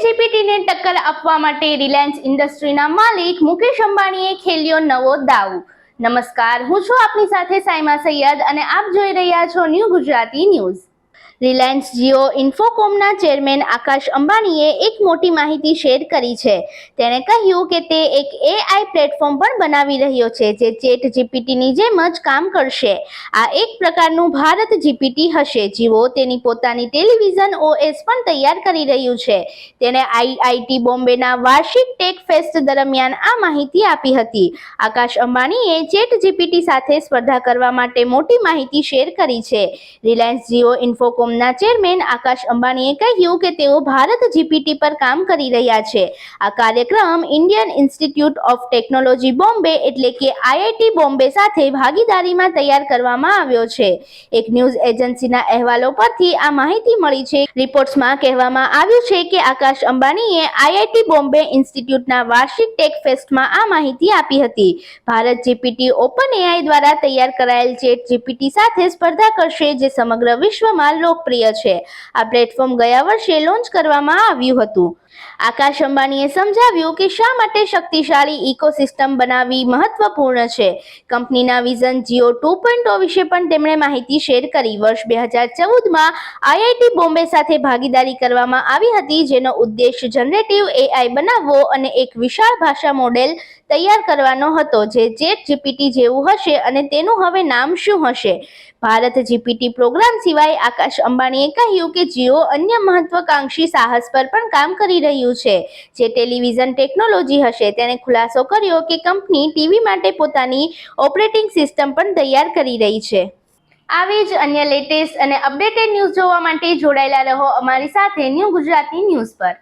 જીપીટીને ટક્કર આપવા માટે રિલાયન્સ ઇન્ડસ્ટ્રીના માલિક મુકેશ અંબાણીએ ખેલ્યો નવો દાવ. નમસ્કાર, હું છું આપની સાથે સાયમા સૈયદ અને આપ જોઈ રહ્યા છો new Gujarati news. Reliance Jio ઇન્ફોકોમના chairman Akash અંબાણીએ એક મોટી માહિતી શેર કરી છે. તેણે કહ્યું કે તે એક એઆઈ પ્લેટફોર્મ પણ બનાવી રહ્યો છે જે ચેટ જીપીટીની જેમ જ કામ કરશે. આ એક પ્રકારનું ભારત જીપીટી હશે. જીઓ તેની પોતાની ટેલિવિઝન ઓએસ પણ તૈયાર કરી રહ્યું છે. તેણે આઈઆઈટી બોમ્બેના વાર્ષિક ટેક ફેસ્ટ દરમિયાન આ માહિતી આપી હતી. આકાશ અંબાણીએ ચેટ જીપીટી સાથે સ્પર્ધા કરવા માટે મોટી માહિતી શેર કરી છે. રિલાયન્સ જીઓ ઇન્ફોકોમના ચેરમેન આકાશ અંબાણીએ કહ્યું કે તેઓ ભારત જીપીટી પર કામ કરી રહ્યા છે. આ કાર્યક્રમ Indian Institute of Technology Bombay એટલે કે આઈઆઈટી બોમ્બે સાથે ભાગીદારીમાં તૈયાર કરવામાં આવ્યો છે. એક ન્યૂઝ એજન્સીના અહેવાલો પરથી આ માહિતી મળી છે. રિપોર્ટ્સમાં કહેવામાં આવ્યું છે કે આકાશ અંબાણીએ આઈઆઈટી બોમ્બે ઇન્સ્ટિટ્યૂટના વાર્ષિક ટેક ફેસ્ટમાં આ માહિતી આપી હતી. ભારત જીપીટી ઓપન એઆઈ દ્વારા તૈયાર કરાયેલ ચેટ જીપીટી સાથે સ્પર્ધા કરશે જે સમગ્ર વિશ્વમાં લોકપ્રિય છે. આ પ્લેટફોર્મ ગયા વર્ષે લોન્ચ કરવામાં આવ્યું હતું. આકાશ અંબાણીએ સમજાવ્યું કે શા માટે શક્તિશાળી ઇકોસિસ્ટમ બનાવવી મહત્વપૂર્ણ છે. કંપનીના વિઝન જીઓ ટુ પોઈન્ટ વિશે પણ તેમણે માહિતી શેર કરી. વર્ષ બે હજાર ચૌદમાં આઈઆઈટી બોમ્બે સાથે ભાગીદારી કરવામાં આવી હતી, જેનો ઉદ્દેશ જનરેટિવ એઆઈ બનાવવો અને એક વિશાળ ભાષા મોડેલ તૈયાર કરવાનો હતો, જે ચેટ જીપીટી જેવું હશે અને તેનું હવે નામ શું હશે? ભારત જીપીટી પ્રોગ્રામ સિવાય આકાશ અંબાણીએ કહ્યું કે જીઓ અન્ય મહત્વકાંક્ષી સાહસ પર પણ કામ કરી રહ્યું છે. જે ટેલિવિઝન ટેકનોલોજી હશે, તેણે ખુલાસો કર્યો કે કંપની ટીવી માટે પોતાની ઓપરેટિંગ સિસ્ટમ પણ તૈયાર કરી રહી છે. આવી જ અન્ય લેટેસ્ટ અને અપડેટેડ ન્યૂઝ જોવા માટે જોડાયેલા રહો અમારી સાથે ન્યૂ ગુજરાતી ન્યૂઝ પર.